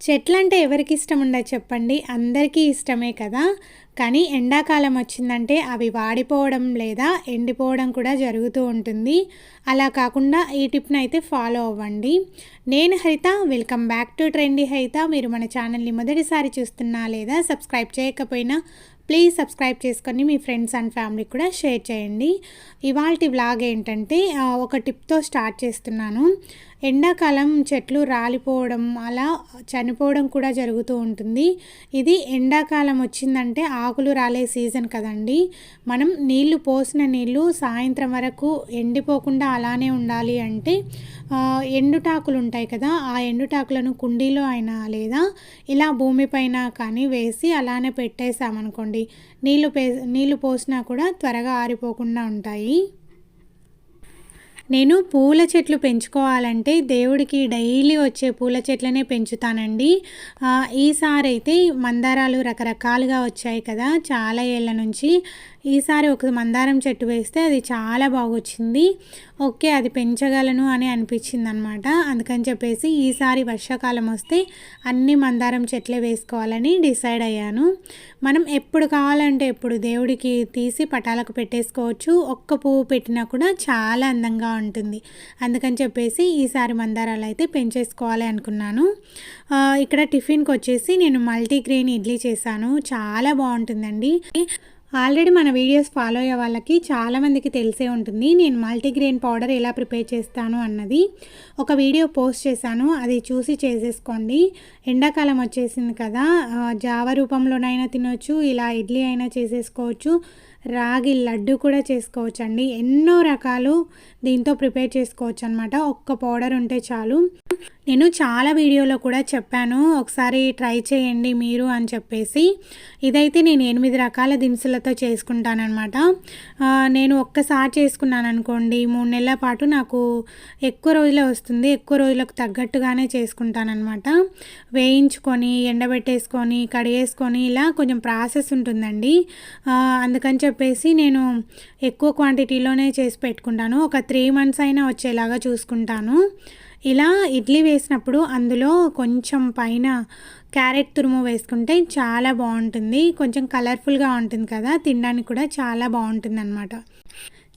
చెట్లంటే ఎవరికి ఇష్టం ఉండదు చెప్పండి. అందరికీ ఇష్టమే కదా. కానీ ఎండాకాలం వచ్చిందంటే అవి వాడిపోవడం లేదా ఎండిపోవడం కూడా జరుగుతూ ఉంటుంది. అలా కాకుండా ఈ టిప్ని అయితే ఫాలో అవ్వండి. నేను Haritha welcome back to trendy Haritha. మీరు మన ఛానల్ని మొదటిసారి చూస్తున్నా లేదా సబ్స్క్రైబ్ చేయకపోయినా ప్లీజ్ సబ్స్క్రైబ్ చేసుకొని మీ ఫ్రెండ్స్ అండ్ ఫ్యామిలీకి కూడా షేర్ చేయండి. ఇవాళ వ్లాగ్ ఏంటంటే ఒక టిప్తో స్టార్ట్ చేస్తున్నాను. ఎండాకాలం చెట్లు రాలిపోవడం అలా చనిపోవడం కూడా జరుగుతూ ఉంటుంది. ఇది ఎండాకాలం వచ్చిందంటే ఆకులు రాలే సీజన్ కదండి. మనం నీళ్ళు పోసిన నీళ్ళు సాయంత్రం వరకు ఎండిపోకుండా అలానే ఉండాలి అంటే ఎండుటాకులు ఉంటాయి కదా ఆ ఎండుటాకులను కుండీలో అయినా లేదా ఇలా భూమిపైన కానీ వేసి అలానే పెట్టేసామనుకోండి నీళ్ళు పే నీళ్ళు పోసినా కూడా త్వరగా ఆరిపోకుండా ఉంటాయి. నేను పూల చెట్లు పెంచుకోవాలంటే దేవుడికి డైలీ వచ్చే పూల చెట్లనే పెంచుతానండి. ఈసారి అయితే మందారాలు రకరకాలుగా వచ్చాయి కదా చాలా ఏళ్ళ నుంచి. ఈసారి ఒక మందారం చెట్టు వేస్తే అది చాలా బాగొచ్చింది. ఓకే అది పెంచగలను అని అనిపించింది అనమాట అందుకని చెప్పేసి ఈసారి వర్షాకాలం వస్తే అన్ని మందారం చెట్లే వేసుకోవాలని డిసైడ్ అయ్యాను. మనం ఎప్పుడు కావాలంటే ఎప్పుడు దేవుడికి తీసి పటాలకు పెట్టేసుకోవచ్చు. ఒక్క పువ్వు పెట్టినా కూడా చాలా అందంగా ఉంటుంది. అందుకని చెప్పేసి ఈసారి మందారాలు అయితే పెంచేసుకోవాలి అనుకున్నాను. ఇక్కడ టిఫిన్కి వచ్చేసి నేను మల్టీగ్రెయిన్ ఇడ్లీ చేశాను. చాలా బాగుంటుందండి. ఆల్రెడీ మన వీడియోస్ ఫాలో అయ్యే వాళ్ళకి చాలామందికి తెలిసే ఉంటుంది. నేను మల్టీగ్రెయిన్ పౌడర్ ఎలా ప్రిపేర్ చేస్తాను అన్నది. ఒక వీడియో పోస్ట్ చేశాను. అది చూసి చేసేసుకోండి. ఎండాకాలం వచ్చేసింది కదా. జావ రూపంలోనైనా తినొచ్చు ఇలా ఇడ్లీ అయినా చేసేసుకోవచ్చు. రాగి లడ్డు కూడా చేసుకోవచ్చు అండి ఎన్నో రకాలు దీంతో ప్రిపేర్ చేసుకోవచ్చు అనమాట ఒక్క పౌడర్ ఉంటే చాలు. నేను చాలా వీడియోలో కూడా చెప్పాను. ఒకసారి ట్రై చేయండి మీరు అని చెప్పేసి. ఇదైతే నేను ఎనిమిది రకాల దినుసులతో చేసుకుంటానమాట నేను ఒక్కసారి చేసుకున్నాను అనుకోండి మూడు నెలల పాటు నాకు ఎక్కువ రోజులే వస్తుంది. ఎక్కువ రోజులకు తగ్గట్టుగానే చేసుకుంటానమాట వేయించుకొని ఎండబెట్టేసుకొని కడిగేసుకొని ఇలా కొంచెం ప్రాసెస్ ఉంటుందండి. అందుకని చెప్పేసి నేను ఎక్కువ క్వాంటిటీలోనే చేసి పెట్టుకుంటాను. ఒక త్రీ మంత్స్ అయినా వచ్చేలాగా చూసుకుంటాను. ఇలా ఇడ్లీ వేసినప్పుడు అందులో కొంచెం పైన క్యారెట్ తురుము వేసుకుంటే చాలా బాగుంటుంది. కొంచెం కలర్ఫుల్గా ఉంటుంది కదా తినడానికి కూడా చాలా బాగుంటుంది అనమాట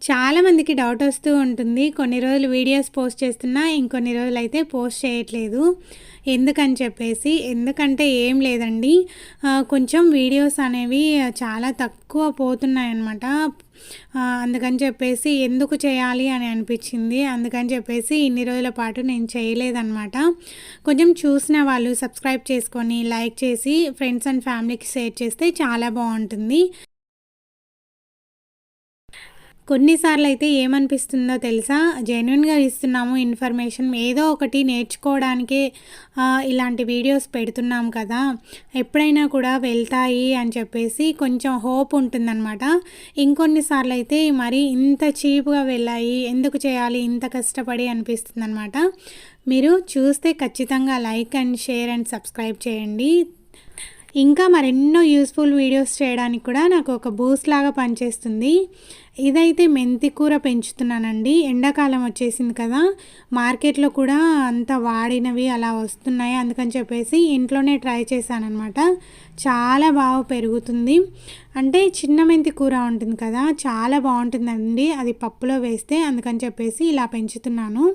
చాలామందికి డౌట్ వస్తూ ఉంటుంది. కొన్ని రోజులు వీడియోస్ పోస్ట్ చేస్తున్నా ఇంకొన్ని రోజులు అయితే పోస్ట్ చేయట్లేదు. ఎందుకని చెప్పేసి ఎందుకంటే ఏం లేదండి. కొంచెం వీడియోస్ అనేవి చాలా తక్కువ పోతున్నాయి అన్నమాట అందుకని చెప్పేసి ఎందుకు చేయాలి అని అనిపించింది. అందుకని చెప్పేసి ఇన్ని రోజుల పాటు నేను చేయలేదన్నమాట. కొంచెం చూసిన వాళ్ళు సబ్స్క్రైబ్ చేసుకొని లైక్ చేసి ఫ్రెండ్స్ అండ్ ఫ్యామిలీకి షేర్ చేస్తే చాలా బాగుంటుంది. కొన్నిసార్లు అయితే ఏమనిపిస్తుందో తెలుసా? జెన్యున్గా ఇస్తున్నాము ఇన్ఫర్మేషన్ ఏదో ఒకటి నేర్చుకోవడానికే ఇలాంటి వీడియోస్ పెడుతున్నాం కదా. ఎప్పుడైనా కూడా వెళ్తాయి అని చెప్పేసి కొంచెం హోప్ ఉంటుందన్నమాట. ఇంకొన్నిసార్లు అయితే మరి ఇంత చీప్గా వెళ్ళాయి ఎందుకు చేయాలి ఇంత కష్టపడి అనిపిస్తుంది అనమాట మీరు చూస్తే ఖచ్చితంగా like and share and subscribe చేయండి. ఇంకా మరెన్నో యూస్ఫుల్ వీడియోస్ చేయడానికి కూడా నాకు ఒక బూస్ట్ లాగా పనిచేస్తుంది. ఇదైతే మెంతి కూర పెంచుతున్నానండి. ఎండాకాలం వచ్చేసింది కదా మార్కెట్లో కూడా అంత వాడినవి అలా వస్తున్నాయి అందుకని చెప్పేసి ఇంట్లోనే ట్రై చేశానమాట చాలా బాగా పెరుగుతుంది. అంటే చిన్న మెంతి కూర ఉంటుంది కదా చాలా బాగుంటుందండి. అది పప్పులో వేస్తే అందుకని చెప్పేసి ఇలా పెంచుతున్నాను.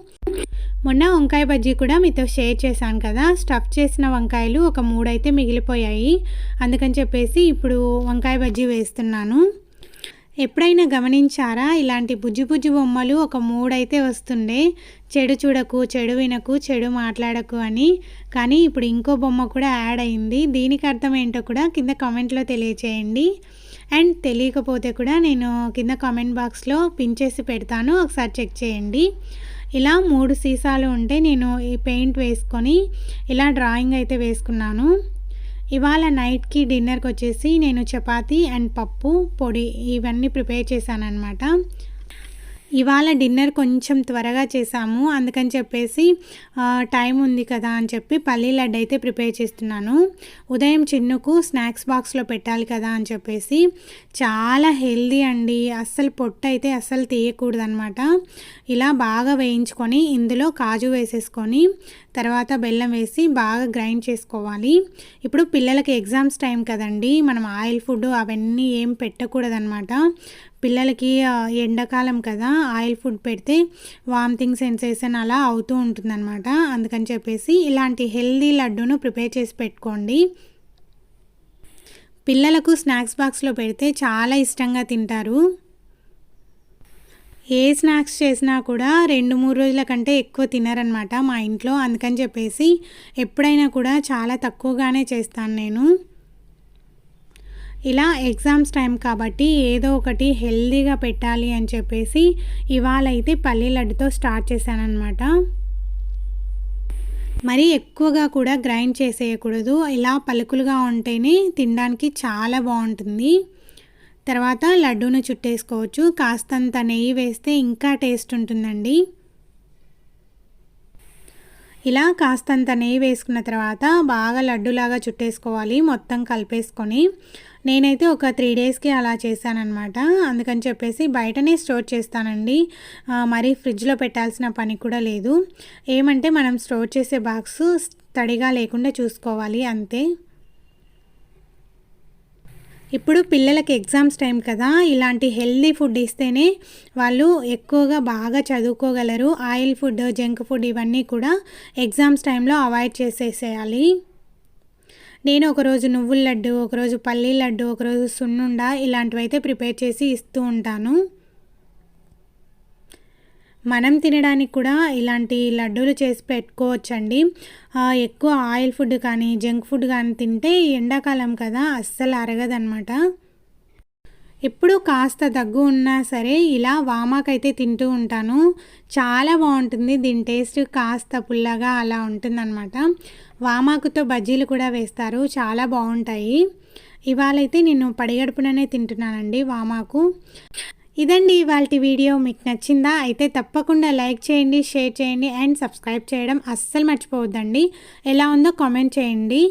మొన్న వంకాయ బజ్జీ కూడా మీతో షేర్ చేశాను కదా. స్టఫ్ చేసిన వంకాయలు ఒక మూడైతే మిగిలిపోయాయి. అందుకని చెప్పేసి ఇప్పుడు వంకాయ బజ్జీ వేస్తున్నాను. ఎప్పుడైనా గమనించారా? ఇలాంటి బుజ్జి బుజ్జి బొమ్మలు ఒక మూడైతే వస్తుండే. చెడు చూడకు చెడు వినకు చెడు మాట్లాడకు అని. కానీ ఇప్పుడు ఇంకో బొమ్మ కూడా యాడ్ అయింది. దీనికి అర్థం ఏంటో కూడా కింద కామెంట్లో తెలియచేయండి. అండ్ తెలియకపోతే కూడా నేను కింద కామెంట్ బాక్స్లో పిన్ చేసి పెడతాను. ఒకసారి చెక్ చేయండి. ఇలా మూడు సీసాలు ఉంటే నేను ఈ పెయింట్ వేసుకొని ఇలా డ్రాయింగ్ అయితే వేసుకున్నాను. ఇవాళ నైట్కి డిన్నర్కి వచ్చేసి నేను చపాతి అండ్ పప్పు పొడి ఇవన్నీ ప్రిపేర్ చేశాను అనమాట ఇవాళ డిన్నర్ కొంచెం త్వరగా చేసాము అందుకని చెప్పేసి టైం ఉంది కదా అని చెప్పి పల్లీ లడ్డు అయితే ప్రిపేర్ చేస్తున్నాను. ఉదయం చిన్నుకు స్నాక్స్ బాక్స్లో పెట్టాలి కదా అని చెప్పేసి చాలా హెల్దీ అండి. అస్సలు పొట్టు అయితే అస్సలు తీయకూడదు అనమాట ఇలా బాగా వేయించుకొని ఇందులో కాజు వేసేసుకొని తర్వాత బెల్లం వేసి బాగా గ్రైండ్ చేసుకోవాలి. ఇప్పుడు పిల్లలకి ఎగ్జామ్స్ టైం కదండి. మనం ఆయిల్ ఫుడ్ అవన్నీ ఏం పెట్టకూడదనమాట పిల్లలకి ఎండాకాలం కదా ఆయిల్ ఫుడ్ పెడితే వామిటింగ్ సెన్సేషన్ అలా అవుతూ ఉంటుందన్నమాట. అందుకని చెప్పేసి ఇలాంటి హెల్దీ లడ్డూను ప్రిపేర్ చేసి పెట్టుకోండి. పిల్లలకు స్నాక్స్ బాక్స్లో పెడితే చాలా ఇష్టంగా తింటారు. ఏ స్నాక్స్ చేసినా కూడా రెండు మూడు రోజుల కంటే ఎక్కువ తినరనమాట మా ఇంట్లో. అందుకని చెప్పేసి ఎప్పుడైనా కూడా చాలా తక్కువగానే చేస్తాను నేను. ఇలా ఎగ్జామ్స్ టైం కాబట్టి ఏదో ఒకటి హెల్దీగా పెట్టాలి అని చెప్పేసి ఇవాళ అయితే పల్లి లడ్డుతో స్టార్ట్ చేశానమాట మరి ఎక్కువగా కూడా గ్రైండ్ చేసేయకూడదు. ఇలా పలుకులుగా ఉంటేనే తినడానికి చాలా బాగుంటుంది. తర్వాత లడ్డూను చుట్టేసుకోవచ్చు. కాస్తంత నెయ్యి వేస్తే ఇంకా టేస్ట్ ఉంటుందండి. ఇలా కాస్తంత నెయ్యి వేసుకున్న తర్వాత బాగా లడ్డులాగా చుట్టేసుకోవాలి మొత్తం కలిపేసుకొని. నేనైతే ఒక త్రీ డేస్కి అలా చేశానమాట అందుకని చెప్పేసి బయటనే స్టోర్ చేస్తానండి. మరి ఫ్రిడ్జ్లో పెట్టాల్సిన పని కూడా లేదు. ఏమంటే మనం స్టోర్ చేసే బాక్స్ తడిగా లేకుండా చూసుకోవాలి అంతే. ఇప్పుడు పిల్లలకి ఎగ్జామ్స్ టైం కదా ఇలాంటి హెల్దీ ఫుడ్ ఇస్తేనే వాళ్ళు ఎక్కువగా బాగా చదువుకోగలరు. ఆయిల్ ఫుడ్ జంక్ ఫుడ్ ఇవన్నీ కూడా ఎగ్జామ్స్ టైంలో అవాయిడ్ చేసేసేయాలి. నేను ఒకరోజు నువ్వుల లడ్డు ఒకరోజు పల్లీ లడ్డు ఒకరోజు సున్నుండ ఇలాంటివైతే ప్రిపేర్ చేసి ఇస్తూ ఉంటాను. మనం తినడానికి కూడా ఇలాంటి లడ్డూలు చేసి పెట్టుకోవచ్చండి. ఎక్కువ ఆయిల్ ఫుడ్ కానీ జంక్ ఫుడ్ కానీ తింటే ఎండాకాలం కదా అస్సలు అరగదనమాట ఎప్పుడు కాస్త దగ్గు ఉన్నా సరే ఇలా వామాకైతే తింటూ ఉంటాను. చాలా బాగుంటుంది దీని టేస్ట్ కాస్త పుల్లగా అలా ఉంటుందన్నమాట. వామాకుతో బజ్జీలు కూడా వేస్తారు చాలా బాగుంటాయి. ఇవాళైతే నేను పడిగడుపుననే తింటున్నానండి వామాకు. ఇదండి ఇవాళ వీడియో. మీకు నచ్చిందా? అయితే తప్పకుండా లైక్ చేయండి షేర్ చేయండి అండ్ సబ్స్క్రైబ్ చేయడం అస్సలు మర్చిపోవద్దండి. ఎలా ఉందో కామెంట్ చేయండి.